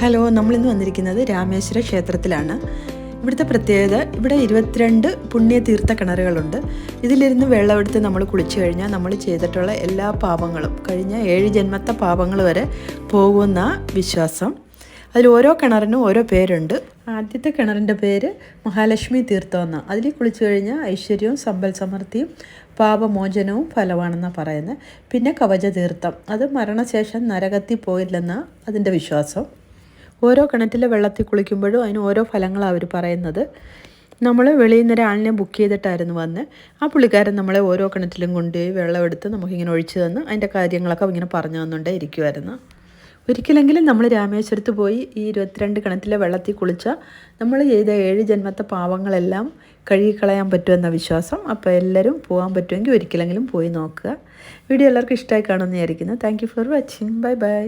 Hello നമ്മളിന്ന് വന്നിരിക്കുന്നത് രാമേശ്വര ക്ഷേത്രത്തിലാണ്. ഇവിടുത്തെ പ്രത്യേകത ഇവിടെ ഇരുപത്തിരണ്ട് പുണ്യ തീർത്ഥ കിണറുകളുണ്ട്. ഇതിലിരുന്ന് വെള്ളമെടുത്ത് നമ്മൾ കുളിച്ചു കഴിഞ്ഞാൽ നമ്മൾ ചെയ്തിട്ടുള്ള എല്ലാ പാപങ്ങളും കഴിഞ്ഞ ഏഴ് ജന്മത്തെ പാപങ്ങൾ വരെ പോകുന്ന വിശ്വാസം. അതിൽ ഓരോ കിണറിനും ഓരോ പേരുണ്ട്. ആദ്യത്തെ കിണറിന്റെ പേര് മഹാലക്ഷ്മി തീർത്ഥം എന്ന അതിൽ കുളിച്ചു കഴിഞ്ഞാൽ ഐശ്വര്യവും സമ്പൽ സമൃദ്ധിയും പാപമോചനവും ഫലമാണെന്നാണ് പറയുന്നത്. പിന്നെ കവച തീർത്ഥം അത് മരണശേഷം നരകത്തിൽ പോയില്ലെന്ന അതിന്റെ വിശ്വാസം. ഓരോ കിണറ്റിലെ വെള്ളത്തിൽ കുളിക്കുമ്പോഴും അതിന് ഓരോ ഫലങ്ങളാണ് അവർ പറയുന്നത്. നമ്മൾ വെളിയിൽ നിന്ന് ഒരാളിനെ ബുക്ക് ചെയ്തിട്ടായിരുന്നു വന്ന് ആ പുള്ളിക്കാരൻ നമ്മളെ ഓരോ കിണറ്റിലും കൊണ്ടുപോയി വെള്ളമെടുത്ത് നമുക്കിങ്ങനെ ഒഴിച്ചു തന്ന് അതിന്റെ കാര്യങ്ങളൊക്കെ ഇങ്ങനെ പറഞ്ഞു തന്നുകൊണ്ടേ ഇരിക്കുമായിരുന്നു ഒരിക്കലെങ്കിലും നമ്മൾ രാമേശ്വരത്ത് പോയി ഈ ഇരുപത്തിരണ്ട് കിണറ്റിലെ വെള്ളത്തിൽ കുളിച്ചാൽ നമ്മൾ ചെയ്ത ഏഴ് ജന്മത്തെ പാവങ്ങളെല്ലാം കഴുകിക്കളയാൻ പറ്റുമെന്ന വിശ്വാസം അപ്പോൾ എല്ലാവരും പോകാൻ പറ്റുമെങ്കിൽ ഒരിക്കലെങ്കിലും പോയി നോക്കുക. വീഡിയോ എല്ലാവർക്കും ഇഷ്ടമായി കാണുമെന്ന് വിചാരിക്കുന്നു. Thank for watching bye bye